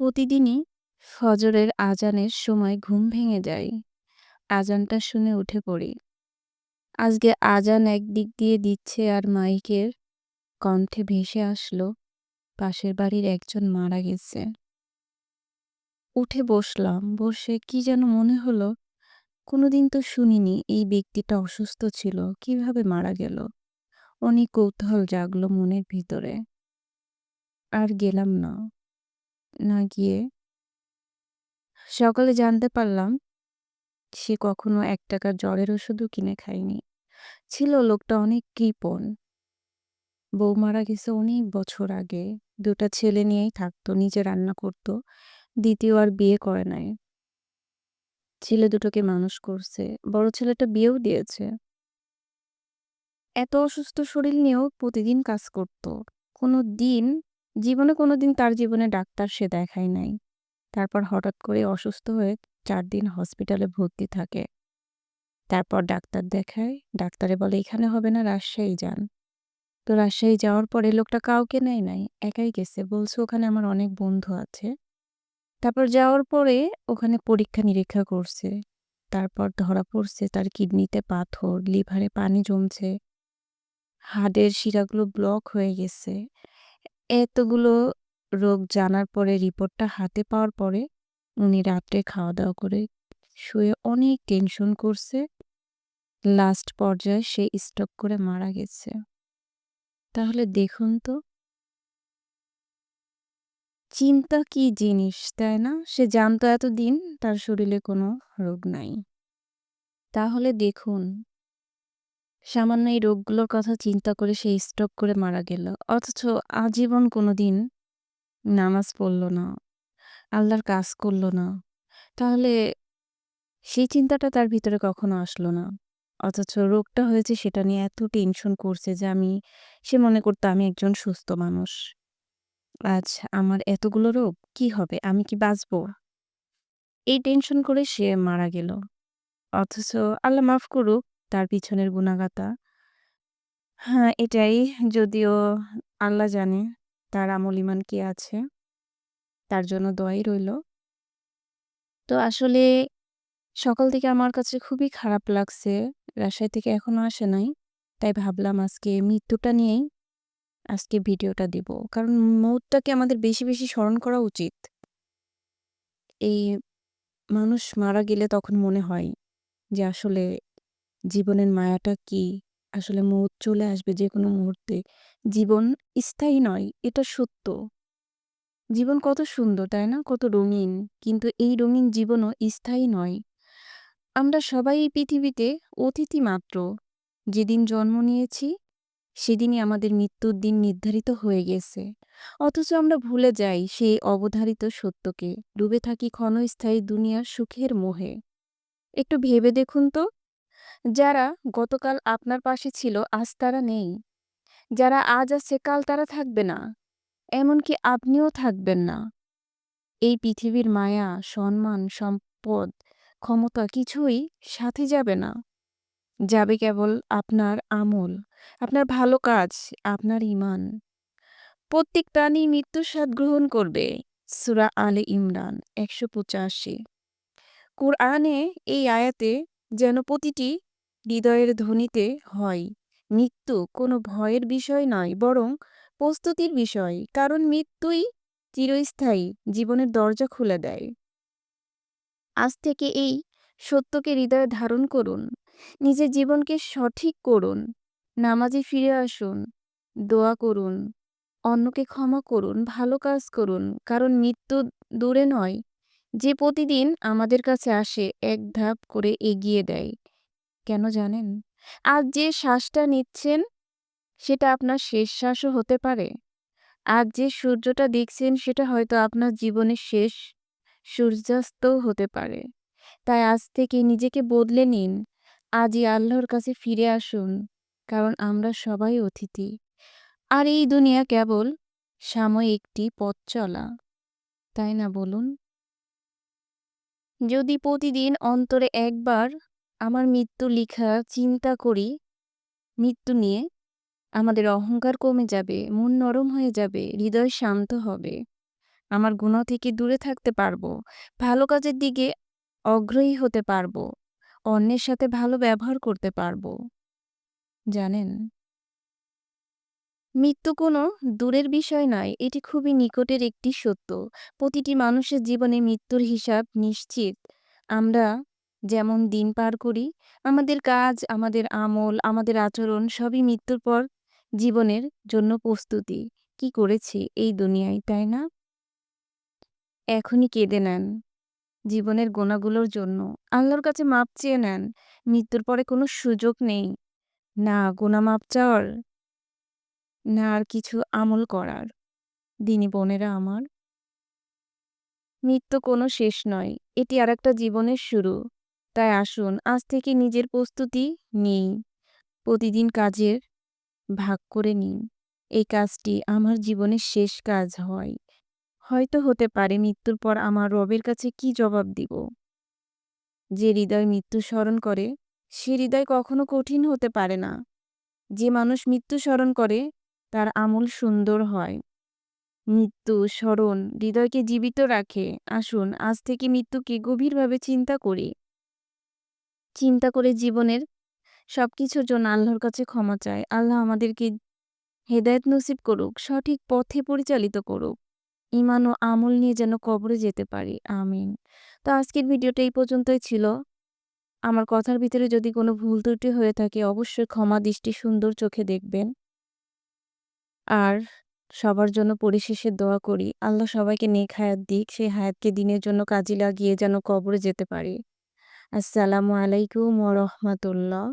প্রতিদিনই ফজরের আজানের সময় ঘুম ভেঙে যায়। আজানটা শুনে উঠে পড়ি। আজকে আজান একদিক দিয়ে দিচ্ছে আর মাইকের কণ্ঠে ভেসে আসলো পাশের বাড়ির একজন মারা গেছে। উঠে বসলাম। বসে কি যেন মনে হলো, কোনোদিন তো শুনিনি এই ব্যক্তিটা অসুস্থ ছিল, কীভাবে মারা গেল? অনেক কৌতূহল জাগলো মনের ভিতরে। আর গেলাম না। না গিয়ে সকালে জানতে পারলাম সে কখনো এক টাকার জ্বরের ওষুধও কিনে খায়নি। ছিল লোকটা অনেক কৃপণ। বউ মারা গেছে অনেক বছর আগে। দুটা ছেলে নিয়েই থাকতো, নিজে রান্না করত। দ্বিতীয় আর বিয়ে করে নাই। ছেলে দুটোকে মানুষ করছে। বড় ছেলেটা বিয়েও দিয়েছে। এত অসুস্থ শরীর নিয়েও প্রতিদিন কাজ করত। কোনো দিন জীবনে কোনো দিন তার জীবনে ডাক্তার সে দেখায় নাই। তারপর হঠাৎ করে অসুস্থ হয়ে চার দিন হসপিটালে ভর্তি থাকে। তারপর ডাক্তার দেখায়। ডাক্তারে বলে এখানে হবে না রাজশাহী যান। তো রাজশাহী যাওয়ার পরে লোকটা কাউকে নেয় নাই। একাই গেছে। বলছে ওখানে আমার অনেক বন্ধু আছে। তারপর যাওয়ার পরে ওখানে পরীক্ষা-নিরীক্ষা করছে। তারপর ধরা পড়ছে তার কিডনিতে পাথর, লিভারে পানি জমছে। হাড়ের শিরাগুলো ব্লক হয়ে গেছে। এতগুলো রোগ জানার পরে রিপোর্টটা হাতে পাওয়ার পরে উনি রাত্রে খাওয়া-দাওয়া করে শুয়ে অনেক টেনশন করছে। লাস্ট পর্যায়ে সে স্টক করে মারা গেছে। তাহলে দেখুন তো চিন্তা কি জিনিস, তাই না? সে জানতো এতদিন তার শরীরে কোনো রোগ নাই। তাহলে দেখুন সামান্য এই রোগগুলোর কথা চিন্তা করে সে স্ট্রোক করে মারা গেল। অথচ আজীবন কোনোদিন নামাজ পড়ল না, আল্লাহর কাজ করল না। তাহলে সেই চিন্তাটা তার ভিতরে কখনো আসলো না। অথচ রোগটা হয়েছে সেটা নিয়ে এত টেনশন করছে যে আমি সে মনে করতো আমি একজন সুস্থ মানুষ। আজ আমার এতগুলো রোগ, কি হবে? আমি কি বাঁচব? এই টেনশন করে সে মারা গেল। অথচ আল্লাহ মাফ করুক তার পিছনের গুনাহগাতা। হ্যাঁ, এটাই যদিও আল্লাহ জানে তার আমল ইমান কি আছে। তার জন্য দোয়াই রইল। তো আসলে সকাল থেকে আমার কাছে খুবই খারাপ লাগছে। রাজশাহী থেকে এখনও আসে নাই। তাই ভাবলাম আজকে মৃত্যুটা নিয়েই আজকে ভিডিওটা দিব। কারণ মৌতটাকে আমাদের বেশি, বেশি স্মরণ করা উচিত। এই মানুষ মারা গেলে তখন মনে হয় যে আসলে জীবনের মায়াটা কি? আসলে মৌত চলে আসবে যেকোনো মুহূর্তে। জীবন স্থায়ী নয়, এটা সত্য। জীবন কত সুন্দর, তাই না? কত রঙিন। কিন্তু এই রঙিন জীবনও স্থায়ী নয়। আমরা সবাই এই পৃথিবীতে অতিথি মাত্র। যেদিন জন্ম নিয়েছি সেদিনই আমাদের মৃত্যুর দিন নির্ধারিত হয়ে গেছে। অথচ আমরা ভুলে যাই সেই অবধারিত সত্যকে। ডুবে থাকি ক্ষণস্থায়ী দুনিয়ার সুখের মোহে। একটু ভেবে দেখুন তো, যারা গতকাল আপনার পাশে ছিল আজ তারা নেই। যারা আজ আছে কাল তারা থাকবে না। এমনকি আপনিও থাকবেন না। এই পৃথিবীর মায়া, সম্মান, সম্পদ, ক্ষমতা কিছুই সাথে যাবে না। যাবে কেবল আপনার আমল, আপনার ভালো কাজ, আপনার ঈমান। প্রত্যেক প্রাণী মৃত্যুর স্বাদ গ্রহণ করবে। সূরা আলে ইমরান ১৮৫ কুরআনে এই আয়াতে যেন প্রতিটি হৃদয়ের ধ্বনিতে হয়, মৃত্যু কোনো ভয়ের বিষয় নয় বরং প্রস্তুতির বিষয়। কারণ মৃত্যুই চিরস্থায়ী জীবনের দরজা খুলে দেয়। আজ থেকে এই সত্যকে হৃদয়ে ধারণ করুন। নিজের জীবনকে সঠিক করুন। নামাজে ফিরে আসুন। দোয়া করুন। অন্যকে ক্ষমা করুন, ভালো কাজ করুন। কারণ মৃত্যু দূরে নয়, যে প্রতিদিন আমাদের কাছে আসে, এক ধাপ করে এগিয়ে দেয়। কেন জানেন? আজ যে শ্বাসটা নিচ্ছেন, সেটা আপনার শেষ শ্বাসও হতে পারে। আজ যে সূর্যটা দেখছেন, সেটা হয়তো আপনার জীবনের শেষ সূর্যাস্তও হতে পারে। তাই আজ থেকে নিজেকে বদলে নিন। আজই আল্লাহর কাছে ফিরে আসুন। কারণ আমরা সবাই অতিথি। আর এই দুনিয়া কেবল সাময়িক একটি পথ চলা। তাই না বলুন? যদি প্রতিদিন অন্তরে একবার আমার মৃত্যু লিখা চিন্তা করি, মৃত্যু নিয়ে, আমাদের অহংকার কমে যাবে, মন নরম হয়ে যাবে, হৃদয় শান্ত হবে। আমার গুনাহ থেকে দূরে থাকতে পারব। ভালো কাজের দিকে অগ্রহী হতে পারব। অন্যের সাথে ভালো ব্যবহার করতে পারব। জানেন? মৃত্যু কোনো দূরের বিষয় নয়, এটি খুবই নিকটের একটি সত্য। প্রতিটি মানুষের জীবনে মৃত্যুর হিসাব নিশ্চিত। আমরা যেমন দিন পার করি, আমাদের কাজ, আমাদের আমল, আমাদের আচরণ সবই মৃত্যুর পর জীবনের জন্য প্রস্তুতি। কি করেছি এই দুনিয়ায়, তাই না? এখনই কেঁদে নেন জীবনের গোনাগুলোর জন্য। আল্লাহর কাছে মাপ চেয়ে নেন। মৃত্যুর পরে কোনো সুযোগ নেই। না গোনা মাপ চাওয়ার, না আর কিছু আমল করার। দিনী বোনেরা আমার। মৃত্যু কোনো শেষ নয়। এটি আর একটা জীবনের শুরু। তাই আসুন আজ থেকে নিজের প্রস্তুতি নিই। প্রতিদিন কাজের ভাগ করে নিন। এই কাজটি আমার জীবনের শেষ কাজ হয়। হয়তো হতে পারে মৃত্যুর পর আমার রবের কাছে কি জবাব দিব। যে হৃদয় মৃত্যু স্মরণ করে, সে হৃদয় কখনো কঠিন হতে পারে না। যে মানুষ মৃত্যু স্মরণ করে, তার আমল সুন্দর হয়। মৃত্যু স্মরণ হৃদয়কে জীবিত রাখে। আসুন আজ থেকে মৃত্যুকে গভীরভাবে চিন্তা করি। চিন্তা করে জীবনের সবকিছুর জন্য আল্লাহর কাছে ক্ষমা চায় আল্লাহ আমাদেরকে হেদায়েত নসিব করুক, সঠিক পথে পরিচালিত করুক। ঈমান ও আমল নিয়ে যেন কবরে যেতে পারি। আমিন। তো আজকের ভিডিওটা এই পর্যন্তই ছিল। আমার কথার ভিতরে যদি কোনো ভুল ত্রুটি হয়ে থাকে অবশ্যই ক্ষমা দৃষ্টি সুন্দর চোখে দেখবেন। আর সবার জন্য পরিশেষে দোয়া করি আল্লাহ সবাইকে নেক হায়াত দিক। সেই হায়াতকে দিনের জন্য কাজে লাগিয়ে যেন কবরে যেতে পারি। আসসালামু আলাইকুম ও রাহমাতুল্লাহ।